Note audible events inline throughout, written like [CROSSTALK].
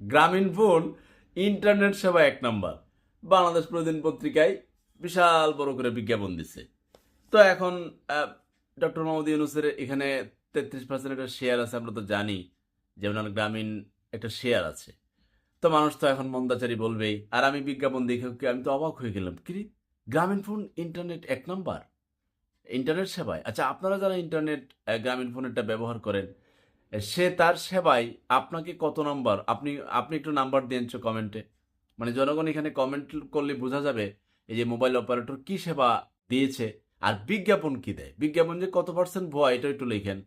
গ্রামীণ phone, internet সেবা এক নাম্বার। বাংলাদেশ প্রতিদিন পত্রিকায় বিশাল বড় করে বিজ্ঞাপন দিচ্ছে। তো এখন ডক্টর মোহাম্মদ ইউনুসের এখানে তেত্রিশ পার্সেন্ট একটা শেয়ার আছে, আমরা তো জানি যে ওনার গ্রামীণ একটা শেয়ার আছে। তো মানুষ তো এখন মন্দাচারী বলবেই, আর আমি বিজ্ঞাপন দেখে আমি তো অবাক হয়ে গেলাম? কি গ্রামীণ ফোন, ইন্টারনেট এক নাম্বার? ইন্টারনেট সেবায়? আচ্ছা আপনারা যারা ইন্টারনেট গ্রামীণ ফোনেরটা ব্যবহার করেন সে তার সেবায় আপনাকে কত নাম্বার? আপনি আপনি একটু নাম্বার দিয়েন কমেন্টে মানে জনগণ এখানে কমেন্ট করলে বোঝা যাবে এই যে মোবাইল অপারেটর কি সেবা দিয়েছে আর বিজ্ঞাপন কি দেয়। বিজ্ঞাপন যে কত পার্সেন্ট ভুয়া এটা একটু লিখেন।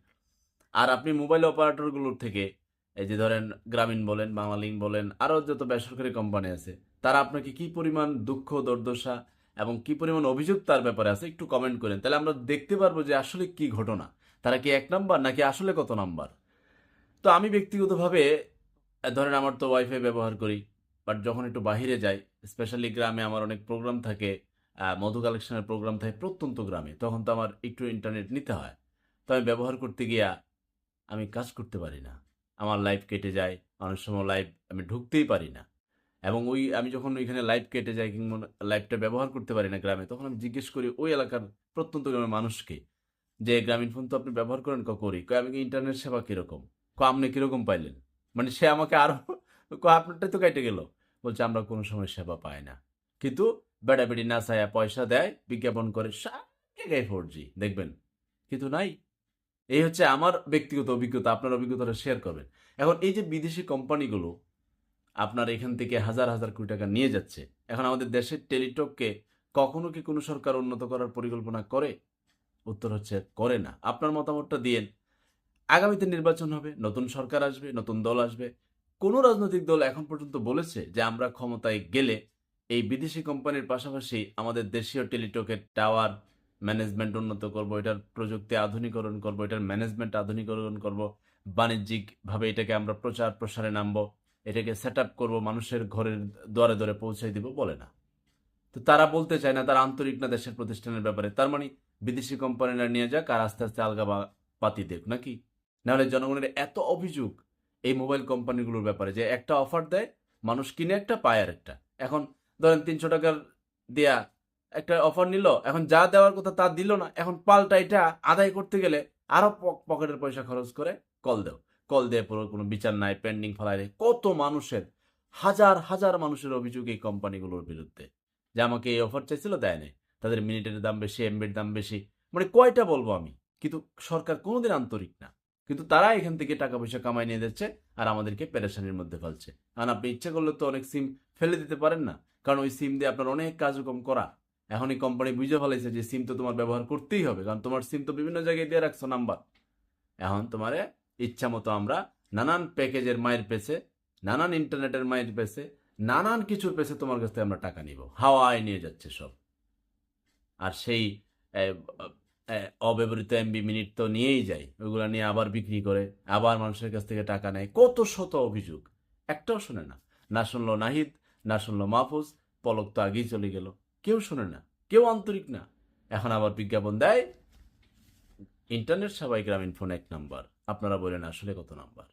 আর আপনি মোবাইল অপারেটরগুলোর থেকে এই যে ধরেন গ্রামীণ বলেন বাংলালিঙ্ক বলেন, আরও যত বেসরকারি কোম্পানি আছে, তারা আপনাকে কি পরিমাণ দুঃখ, দুর্দশা এবং কি পরিমাণ অভিযোগ তার ব্যাপারে আছে একটু কমেন্ট করেন। তাহলে আমরা দেখতে পারব যে আসলে কি ঘটনা। তারা কি এক নাম্বার নাকি আসলে কত নাম্বার তো আমি ব্যক্তিগতভাবে ধরেন আমার তো ওয়াইফাই ব্যবহার করি বাট যখন একটু বাইরে যাই স্পেশালি গ্রামে আমার অনেক প্রোগ্রাম থাকে মধু কালেকশনের প্রোগ্রাম থাকে প্রত্যন্ত গ্রামে, তখন তো আমার একটু ইন্টারনেট নিতে হয়। তো আমি ব্যবহার করতে গিয়া আমি কাজ করতে পারি না। আমার লাইভ কেটে যায়, অনেক সময় লাইভ আমি ঢুকতেই পারি না। এবং ওই, আমি যখন ওইখানে লাইভ কেটে যাই কিংবা লাইভটা ব্যবহার করতে পারি না গ্রামে, তখন আমি জিজ্ঞেস করি ওই এলাকার প্রত্যন্ত গ্রামের মানুষকে, যে, গ্রামীণ ফোন তো আপনি ব্যবহার করেন করি? আমি ইন্টারনেট সেবা কীরকম? ক, আপনি কীরকম পাইলেন? মানে সে আমাকে আরও [LAUGHS] ক, আপনারটাই তো কেটে গেল। বলছে, আমরা কোনো সময় সেবা পাই না। কিন্তু বেড়াবেড়ি না চায়া পয়সা দেয়, বিজ্ঞাপন করে সব জায়গায় ফোর জি দেখবেন? কিন্তু নাই। এই হচ্ছে আমার ব্যক্তিগত অভিজ্ঞতা, আপনার অভিজ্ঞতাটা শেয়ার করবেন। এখন এই যে বিদেশি কোম্পানিগুলো, আপনার এখান থেকে হাজার হাজার কোটি টাকা নিয়ে যাচ্ছে, এখন আমাদের দেশের টেলিটককে কখনো কি কোনো সরকার উন্নত করার পরিকল্পনা করে? উত্তর হচ্ছে, করে না। আপনার মতামতটা দিয়েন। আগামীতে নির্বাচন হবে, নতুন সরকার আসবে, নতুন দল আসবে। কোনো রাজনৈতিক দল এখন পর্যন্ত বলেছে যে আমরা ক্ষমতায় গেলে এই বিদেশি কোম্পানির পাশাপাশি আমাদের দেশীয় টেলিটকের টাওয়ার ম্যানেজমেন্ট উন্নত করব, এটার প্রযুক্তি আধুনিকরণ করব, এটার ম্যানেজমেন্ট আধুনিকরণ করব, বাণিজ্যিকভাবে এটাকে আমরা প্রচার প্রসারে নামবো, এটাকে সেট আপ করব, মানুষের ঘরের দ্বারে দ্বারে পৌঁছে দিব বলে না। তো তারা বলতে চায় না, তারা আন্তরিক না দেশের প্রতিষ্ঠানের ব্যাপারে। তার মানে বিদেশি কোম্পানিরা নিয়ে যাক আর আস্তে আস্তে আলগা পাতি দেখ, নাকি? নাহলে জনগণের এত অভিযোগ এই মোবাইল কোম্পানিগুলোর ব্যাপারে যে একটা অফার দেয়, মানুষ কিনে একটা পায় আর একটা এখন ধরেন তিনশো টাকার দেয়া একটা অফার নিল, এখন যা দেওয়ার কথা তা দিল না, এখন পাল্টা এটা আদায় করতে গেলে আরও প- পকেটের পয়সা খরচ করে কল দেও। কল দেওয়ার পুরো কোনো বিচার নাই পেন্ডিং ফেলায়। কত মানুষের, হাজার হাজার মানুষের অভিযোগ এই কোম্পানিগুলোর বিরুদ্ধে যে আমাকে এই অফার চাইছিল, দেয় তাদের মিনিটের দাম বেশি এমবির দাম বেশি। মানে কয়টা বলব আমি? কিন্তু সরকার কোনোদিন আন্তরিক না। কিন্তু তারা এখান থেকে টাকা পয়সা কামাই নিয়ে যাচ্ছে আর আমাদেরকে পেরেশানির মধ্যে ফেলছে। কারণ আপনি ইচ্ছা করলে তো অনেক সিম ফেলে দিতে পারেন না। কারণ ওই সিম দিয়ে আপনার অনেক কার্যক্রম করা। এখন এই কোম্পানি বুঝে ফেলাইছে যে সিম তো তোমার ব্যবহার করতেই হবে, কারণ তোমার সিম তো বিভিন্ন জায়গায় দিয়ে রাখছো নাম্বার। এখন তোমারে ইচ্ছা মতো আমরা নানান প্যাকেজের মায়ের পেছে, নানান ইন্টারনেটের মায়ের পেছে, নানান কিছুর পেছে তোমার কাছ থেকে আমরা টাকা নিব। হাওয়ায় নিয়ে যাচ্ছে সব। আর সেই অব্যবহৃত এমবি মিনিট তো নিয়েই যায়। ওইগুলো নিয়ে আবার বিক্রি করে, আবার মানুষের কাছ থেকে টাকা নেয়। কত শত অভিযোগ, একটাও শোনে না। না শুনলো নাহিদ, না শুনলো মাহফুজ, পলক তো আগেই চলে গেল। কেউ শোনে না, কেউ আন্তরিক না। এখন আবার বিজ্ঞাপন দেয়। ইন্টারনেট সবাই গ্রামীণ ফোন এক নাম্বার। আপনারা বলেন আসলে কত নাম্বার।